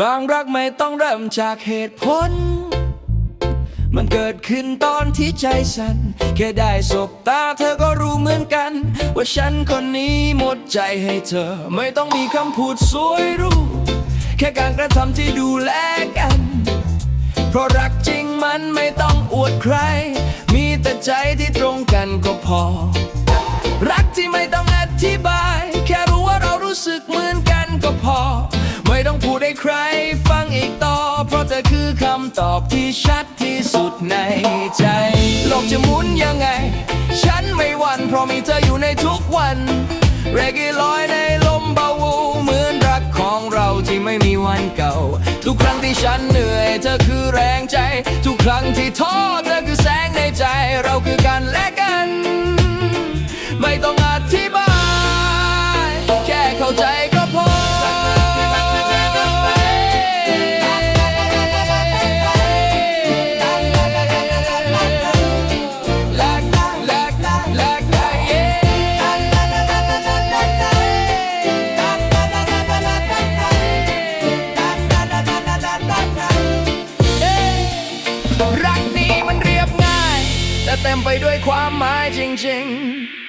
บางรักไม่ต้องเริ่มจากเหตุผล มันเกิดขึ้นตอนที่ใจสั่นแค่ได้สบตาเธอก็รู้เหมือนกัน ว่าฉันคนนี้หมดใจให้เธอ ไม่ต้องมีคำพูดสวยรู้ แค่การกระทำที่ดูแลกัน เพราะรักจริงมันไม่ต้องอวดใคร มีแต่ใจที่ตรงกันก็พอ รักที่ไม่ต้องอธิบาย ไม่ต้องพูดให้ใครฟังอีกต่อ เพราะเธอคือคำตอบที่ชัดที่สุดในใจ โลกจะหมุนยังไง ฉันไม่หวั่นเพราะมีเธออยู่ในทุกวัน เรกลอยในลมเบาวูเหมือนรักของเราที่ไม่มีวันเก่า ทุกครั้งที่ฉันเหนื่อย เธอคือแรงใจ ทุกครั้งที่ท้อเธอคือแสงในใจ เราคือกันและกัน ไม่ต้องอธิบาย รักนี้มันเรียบง่าย แต่เต็มไปด้วยความหมายจริง ๆ